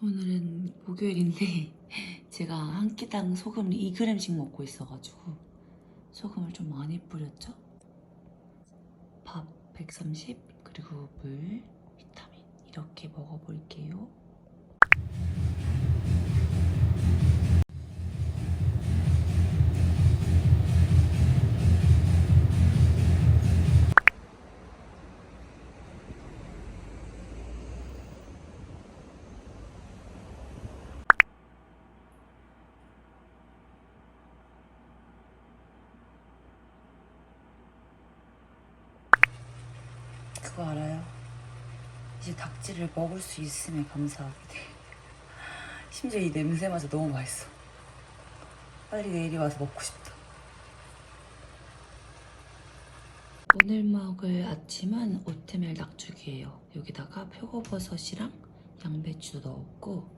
오늘은 목요일인데 제가 한 끼당 소금을 2g씩 먹고 있어가지고 소금을 좀 많이 뿌렸죠? 밥 130 그리고 물, 비타민 이렇게 먹어볼게요. 그거 알아요? 이제 닭질을 먹을 수 있음에 감사하게 돼. 심지어 이 냄새마저 너무 맛있어. 빨리 내일이 와서 먹고 싶다. 오늘 먹을 아침은 오트밀 낙죽이에요. 여기다가 표고버섯이랑 양배추 넣었고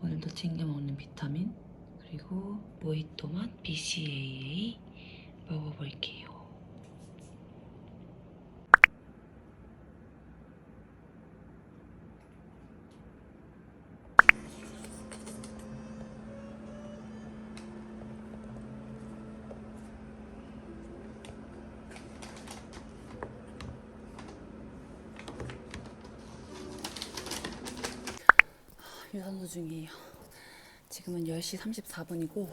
오늘도 챙겨 먹는 비타민 그리고 모히또맛 BCAA 먹어볼게요. 유산소 중이에요. 지금은 10시 34분이고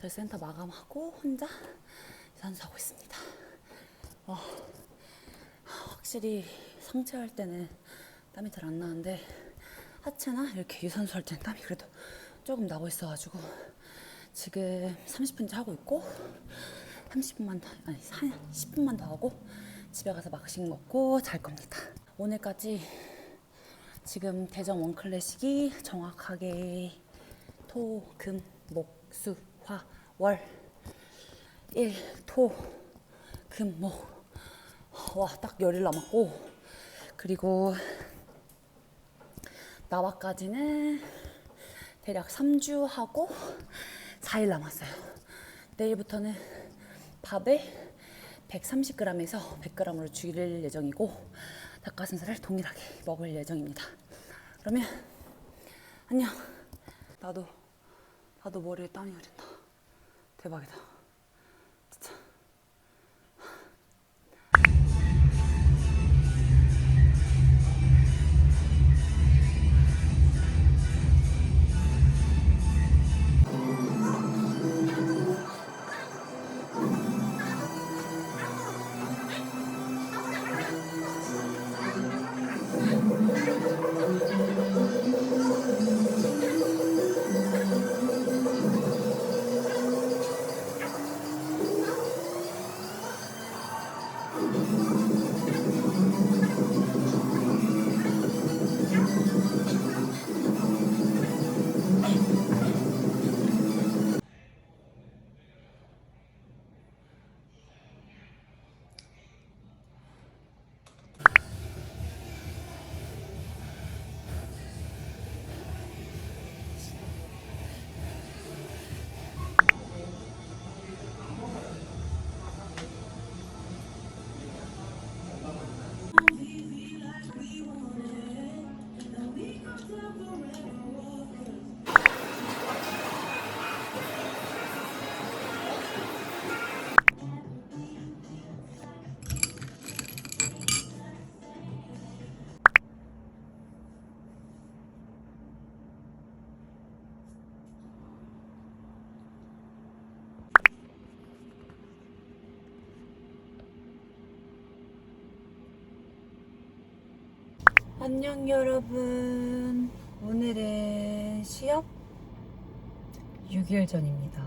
저희 센터 마감하고 혼자 유산소 하고 있습니다. 어, 확실히 상체 할 때는 땀이 잘 안 나는데 하체나 이렇게 유산소 할 때는 땀이 그래도 조금 나고 있어가지고 지금 30분째 하고 있고 30분만 더 아니 10분만 더 하고 집에 가서 막식 먹고 잘 겁니다. 오늘까지 지금 대전 원 클래식이 정확하게 토, 금, 목, 수, 화, 월 1, 토, 금, 목 와, 딱 열일 남았고 그리고 나와까지는 대략 3주 하고 4일 남았어요. 내일부터는 밥을 130g에서 100g으로 줄일 예정이고 닭가슴살을 동일하게 먹을 예정입니다. 그러면 안녕. 나도 나도 머리에 땀이 흐린다. 대박이다. 안녕 여러분. 오늘은 시업 6일 전입니다.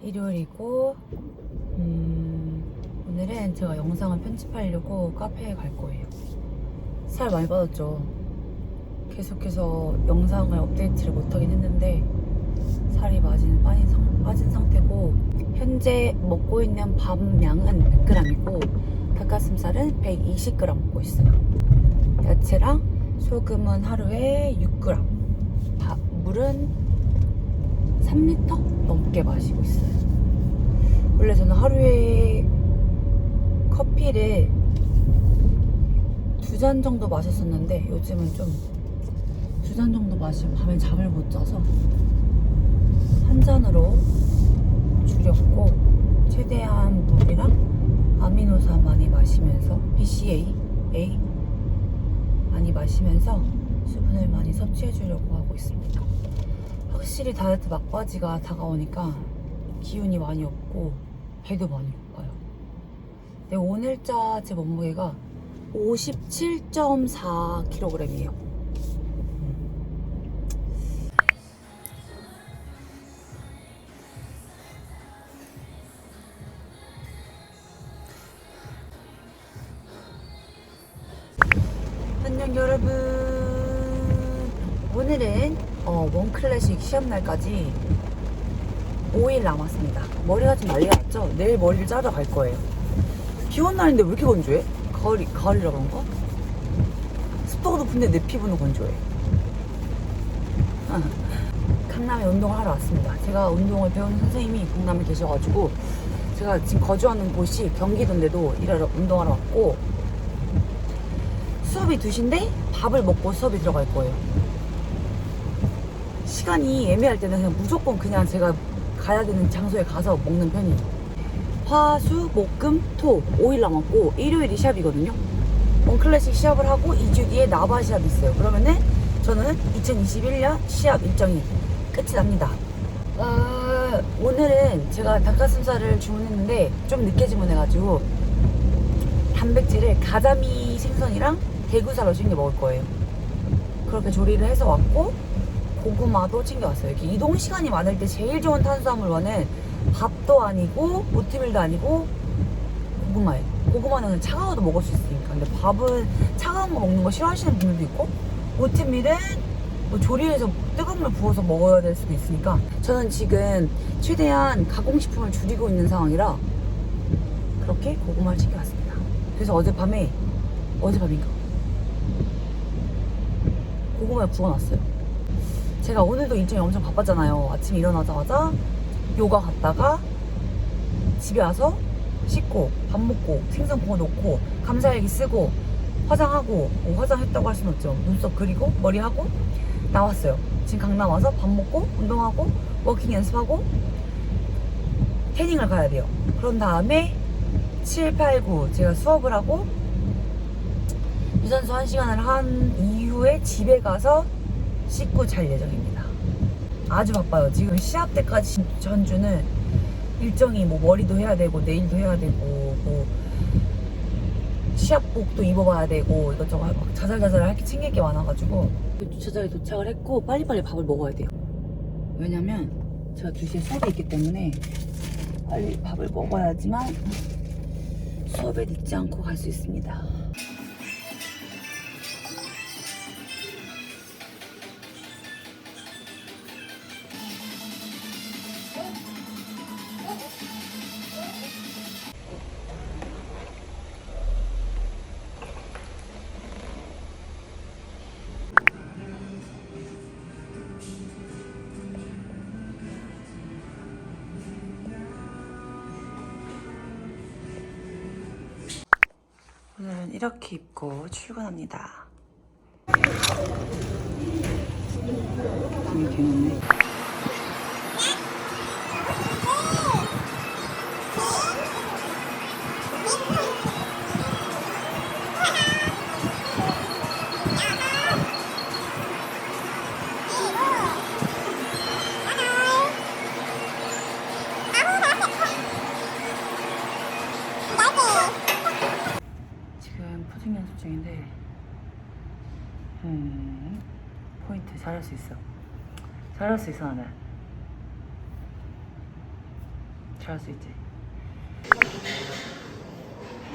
일요일이고 음, 오늘은 제가 영상을 편집하려고 카페에 갈 거예요. 살 많이 빠졌죠. 계속해서 영상을 업데이트를 못하긴 했는데 살이 빠진, 빠진, 상, 빠진 상태고 현재 먹고 있는 밥 양은 100g이고 닭가슴살은 120g 먹고 있어요. 야채랑 소금은 하루에 6g. 밥, 물은 3리터 넘게 마시고 있어요. 원래 저는 하루에 커피를 두 잔 정도 마셨었는데 요즘은 좀 두 잔 정도 마시면 밤에 잠을 못 자서 한 잔으로 줄였고 최대한 물이랑 아미노산 많이 마시면서 BCA, A 많이 마시면서 수분을 많이 섭취해 주려고 하고 있습니다. 확실히 다이어트 막바지가 다가오니까 기운이 많이 없고 배도 많이 고파요. 근데 오늘자 제 몸무게가 57.4kg이에요. 클래식 시험날까지 5일 남았습니다. 머리가 좀 난리가 났죠? 내일 머리를 자러 갈 거예요. 비 오는 날인데 왜 이렇게 건조해? 가을이, 가을이라 그런가? 습도가 높은데 내 피부는 건조해. 아, 강남에 운동을 하러 왔습니다. 제가 운동을 배우는 선생님이 강남에 계셔가지고 제가 지금 거주하는 곳이 경기도인데도 일하러 운동하러 왔고 수업이 2시인데 밥을 먹고 수업이 들어갈 거예요. 시간이 애매할 때는 그냥 무조건 그냥 제가 가야 되는 장소에 가서 먹는 편이에요. 화, 수, 목, 금, 토 5일 남았고 일요일이 시합이거든요. 원클래식 시합을 하고 2주 뒤에 나바 시합이 있어요. 그러면은 저는 2021년 시합 일정이 끝이 납니다. 아, 오늘은 제가 닭가슴살을 주문했는데 좀 늦게 주문해가지고 단백질을 가자미 생선이랑 대구살로 챙겨 먹을 거예요. 그렇게 조리를 해서 왔고 고구마도 챙겨왔어요. 이렇게 이동 시간이 많을 때 제일 좋은 탄수화물원은 밥도 아니고 오트밀도 아니고 고구마예요. 고구마는 차가워도 먹을 수 있으니까. 근데 밥은 차가운 거 먹는 거 싫어하시는 분들도 있고 오트밀은 뭐 조리해서 뜨거운 물 부어서 먹어야 될 수도 있으니까 저는 지금 최대한 가공식품을 줄이고 있는 상황이라 그렇게 고구마를 챙겨왔습니다. 그래서 어젯밤에 어젯밤인가 고구마를 구워놨어요. 제가 오늘도 일정이 엄청 바빴잖아요. 아침에 일어나자마자 요가 갔다가 집에 와서 씻고 밥 먹고 생선 구워 놓고 감사일기 쓰고 화장하고 뭐 화장했다고 할 수는 없죠. 눈썹 그리고 머리하고 나왔어요. 지금 강남 와서 밥 먹고 운동하고 워킹 연습하고 태닝을 가야 돼요. 그런 다음에 7, 8, 9 제가 수업을 하고 유산소 1시간을 한 이후에 집에 가서 씻고 잘 예정입니다. 아주 바빠요. 지금 시합 때까지 전주는 일정이 뭐 머리도 해야 되고 네일도 해야 되고 뭐 시합복도 입어봐야 되고 이것저것 막 자잘자잘 할게 챙길 게 많아가지고 주차장에 도착을 했고 빨리빨리 밥을 먹어야 돼요. 왜냐면 제가 2시에 수업이 있기 때문에 빨리 밥을 먹어야지만 수업에 늦지 않고 갈 수 있습니다. 이렇게 입고 출근합니다. 되게 개놓네. 중인데 음, 포인트 잘할 수 있어. 잘할 수 있어 나는. 잘할 수 있지.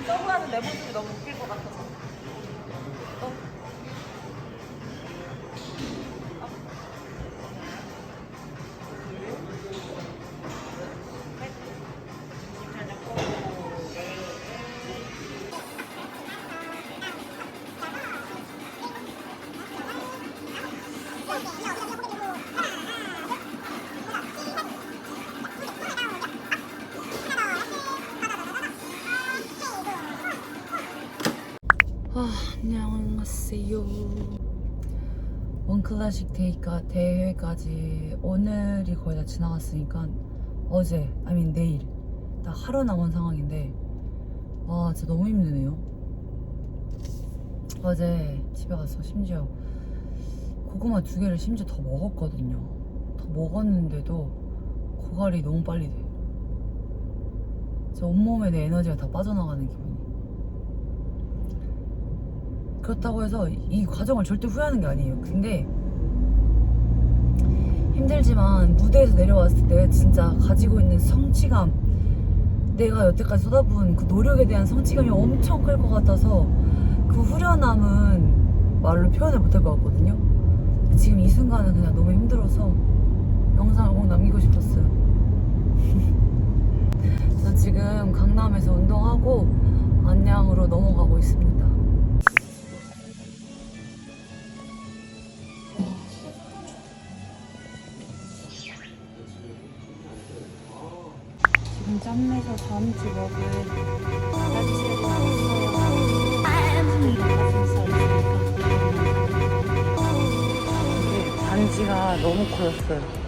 서브하는 내 모습이 너무 웃길 것 같아서. 아, 안녕하세요. 원클래식 데이가 대회까지 오늘이 거의 다 지나갔으니까 어제, 아니 내일 딱 하루 남은 상황인데 와 진짜 너무 힘드네요. 어제 집에 가서 심지어 고구마 두 개를 심지어 더 먹었거든요. 더 먹었는데도 고갈이 너무 빨리 돼요. 제 온몸에 내 에너지가 다 빠져나가는 기분이. 그렇다고 해서 이 과정을 절대 후회하는 게 아니에요. 근데 힘들지만 무대에서 내려왔을 때 진짜 가지고 있는 성취감, 내가 여태까지 쏟아부은 그 노력에 대한 성취감이 엄청 클 것 같아서 그 후련함은 말로 표현을 못할 것 같거든요. 지금 이 순간은 그냥 너무 힘들어서 영상을 꼭 남기고 싶었어요. 저 지금 강남에서 운동하고 안양으로 넘어가고 있습니다. 짬내서 다음 주 먹을 있으니까. 이게 반지가 너무 커졌어요.